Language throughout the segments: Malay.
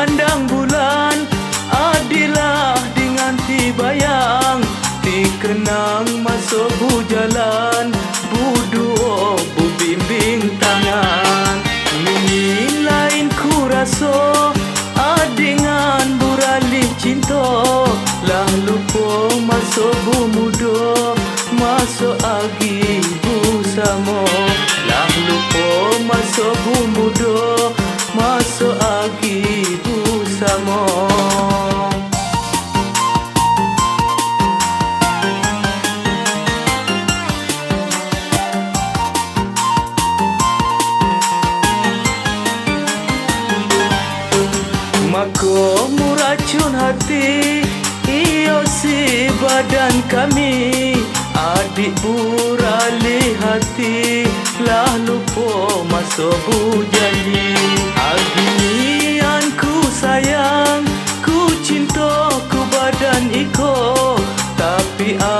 pandang bulan Adilah dengan tiba yang Dikenang masuk bujalan bu bubimbing tangan. Mimin lain ku rasa Adingan buralih cinta. Lah lupa masuk bu muda Masuk agi bu sama Lah lupa masuk bu muda Mako muracun hati Iyo si badan kami. Adik burali hati Lah lupa masa bujanji Agnian ku sayang Ku cinta ku badan iko. Tapi apalah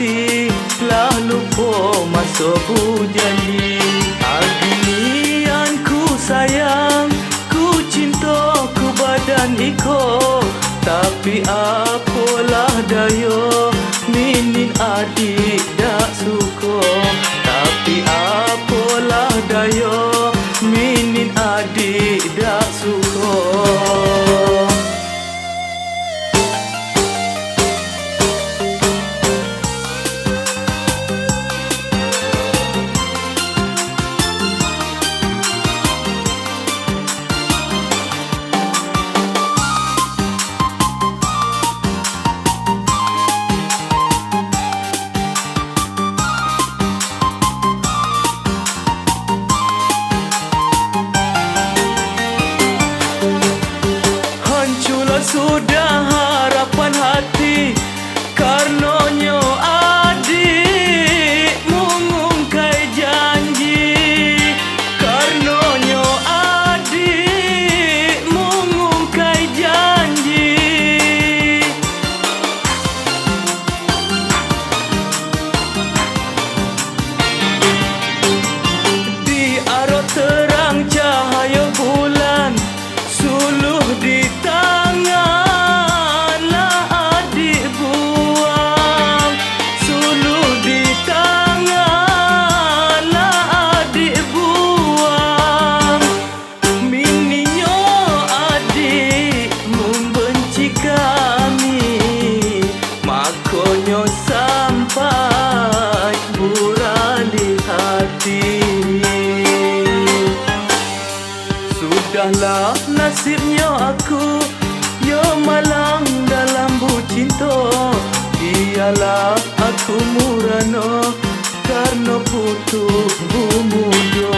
hati Lah lupa masa bujanji Agnian ku sayang Ku cinta ku badan iko Tapi apalah dayo Minin adik dak suka. Tapi apalah dayo Minin sudah Sudahlah nasibnya aku Yo malang dalam bucinta Biarlah aku murano Karena putuh bumudo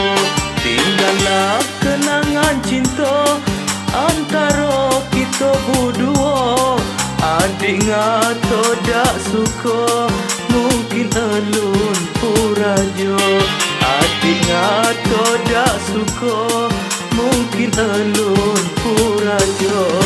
Tinggallah kenangan cinta Antara kita berdua. Adik ngato dak suka Mungkin elun purajo. Adik ngato dak suka Mungkin elun purajo